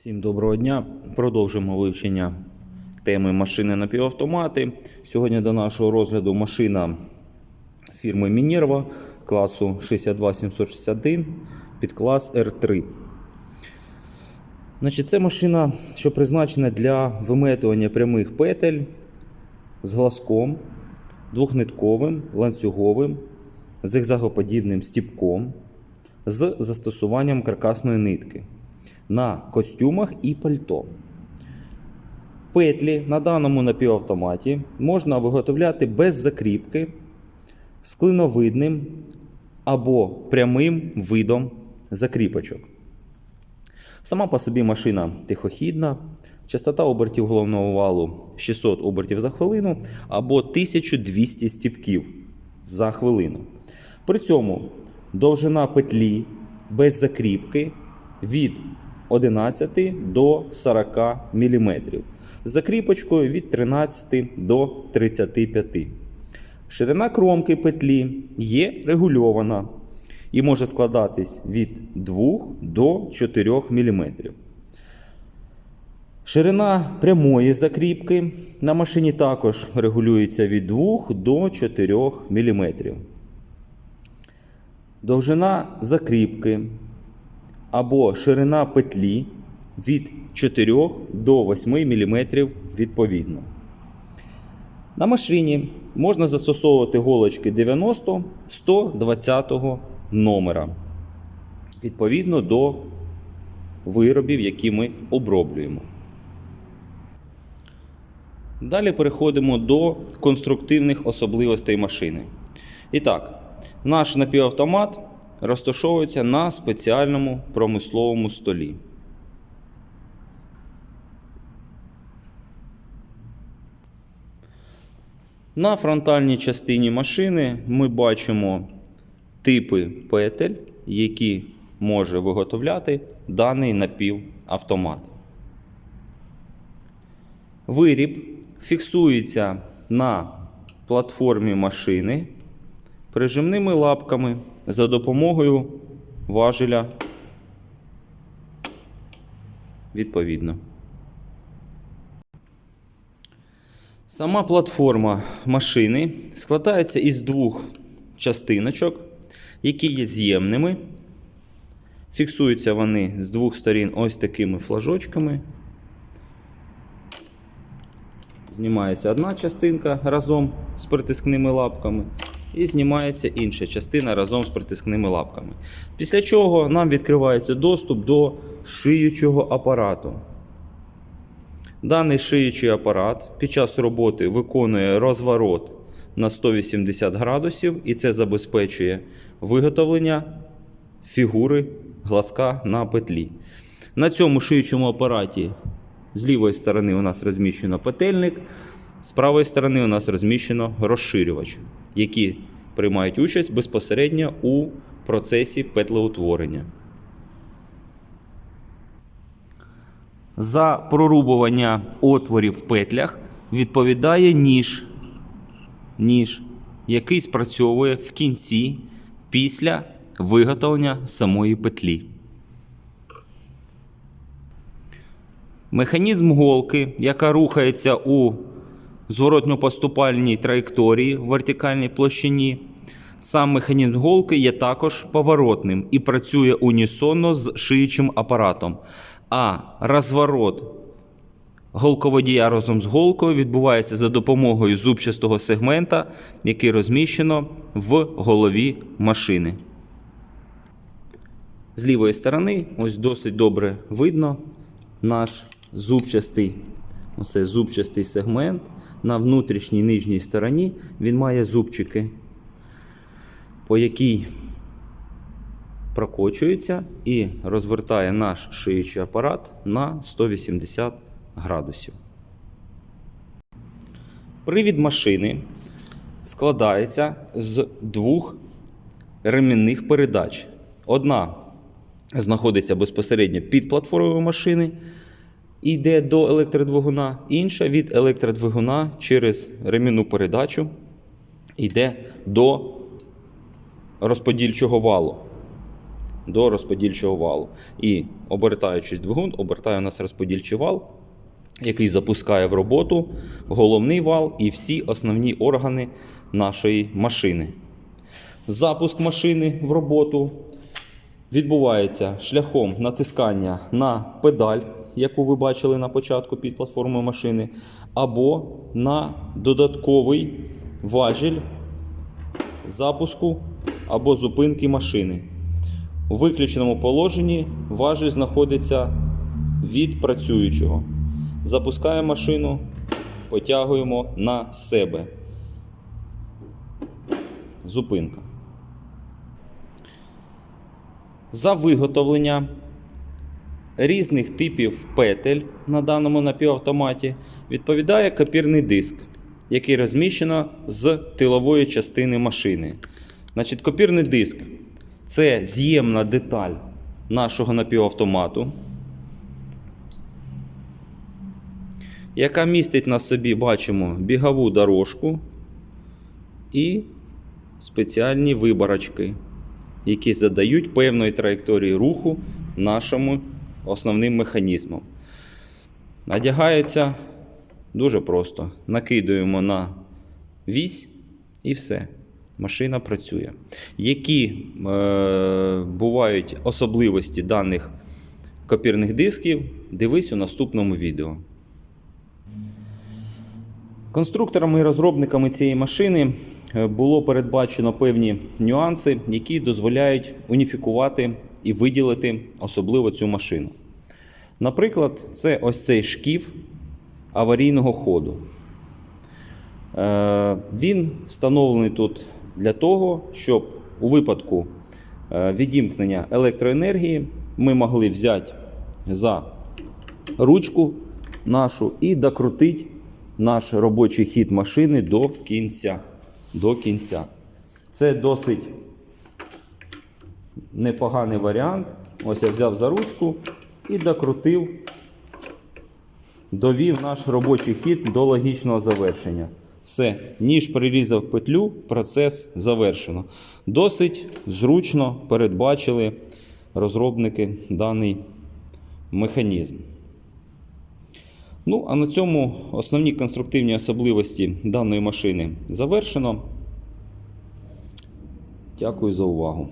Всім доброго дня. Продовжимо вивчення теми машини напівавтомати. Сьогодні до нашого розгляду машина фірми Minerva класу 62761 під клас R3. Значить, це машина, що призначена для виметування прямих петель з глазком, двохнитковим, ланцюговим, зигзагоподібним стіпком з застосуванням каркасної нитки на костюмах і пальто. Петлі на даному напівавтоматі можна виготовляти без закріпки з клиновидним або прямим видом закріпочок. Сама по собі машина тихохідна, частота обертів головного валу 600 обертів за хвилину або 1200 стіпків за хвилину. При цьому довжина петлі без закріпки від 11 до 40 мм. З закріпочкою від 13 до 35 Ширина кромки петлі є регульована і може складатись від 2 до 4 мм. Ширина прямої закріпки на машині також регулюється від 2 до 4 мм. Довжина закріпки або ширина петлі від 4 до 8 мм відповідно. На машині можна застосовувати голочки 90 120 номера відповідно до виробів, які ми оброблюємо. Далі переходимо до конструктивних особливостей машини. І так, наш напівавтомат розташовується на спеціальному промисловому столі. На фронтальній частині машини ми бачимо типи петель, які може виготовляти даний напівавтомат. Виріб фіксується на платформі машини прижимними лапками за допомогою важеля відповідно. Сама платформа машини складається із двох частиночок, які є з'ємними. Фіксуються вони з двох сторін ось такими флажочками. Знімається одна частинка разом з притискними лапками, і знімається інша частина разом з притискними лапками. Після чого нам відкривається доступ до шиючого апарату. Даний шиючий апарат під час роботи виконує розворот на 180 градусів, і це забезпечує виготовлення фігури глазка на петлі. На цьому шиючому апараті з лівої сторони у нас розміщено петельник, з правої сторони у нас розміщено розширювач, які приймають участь безпосередньо у процесі петлеутворення. За прорубування отворів в петлях відповідає ніж, ніж, який спрацьовує в кінці після виготовлення самої петлі. Механізм голки, яка рухається у зворотньо-поступальній траєкторії в вертикальній площині. Сам механізм голки є також поворотним і працює унісонно з шиючим апаратом. А розворот голководія разом з голкою відбувається за допомогою зубчастого сегмента, який розміщено в голові машини. З лівої сторони, ось досить добре видно наш зубчастий, оце зубчастий сегмент. На внутрішній нижній стороні він має зубчики, по якій прокочується і розвертає наш шиючий апарат на 180 градусів. Привід машини складається з двох ремінних передач. Одна знаходиться безпосередньо під платформою машини йде до електродвигуна, інша від електродвигуна через ремінну передачу йде до розподільчого валу. до розподільчого валу. І обертаючись двигун, обертає у нас розподільчий вал, який запускає в роботу головний вал і всі основні органи нашої машини. Запуск машини в роботу відбувається шляхом натискання на педаль, яку ви бачили на початку під платформою машини, або на додатковий важіль запуску або зупинки машини. У виключеному положенні важіль знаходиться від працюючого. Запускаємо машину, потягуємо на себе. Зупинка. За виготовлення різних типів петель на даному напівавтоматі відповідає копірний диск, який розміщено з тилової частини машини. Значить, копірний диск це з'ємна деталь нашого напівавтомату, яка містить на собі, бачимо, бігову дорожку і спеціальні виборочки, які задають певної траєкторії руху нашому основним механізмам. Надягається дуже просто. Накидуємо на вісь і все. Машина працює. Які е, бувають особливості даних копірних дисків, дивись у наступному відео. Конструкторами і розробниками цієї машини е, було передбачено певні нюанси, які дозволяють уніфікувати і виділити особливо цю машину. Наприклад, це ось цей шкіф аварійного ходу. Е, Він встановлений тут для того, щоб у випадку е, відімкнення електроенергії ми могли взяти за ручку нашу і докрутити наш робочий хід машини до кінця. До кінця. Це досить непоганий варіант. Ось я взяв за ручку і докрутив, довів наш робочий хід до логічного завершення. Все, ніж прирізав петлю, процес завершено. Досить зручно передбачили розробники даний механізм. Ну, а на цьому основні конструктивні особливості даної машини завершено. Дякую за увагу.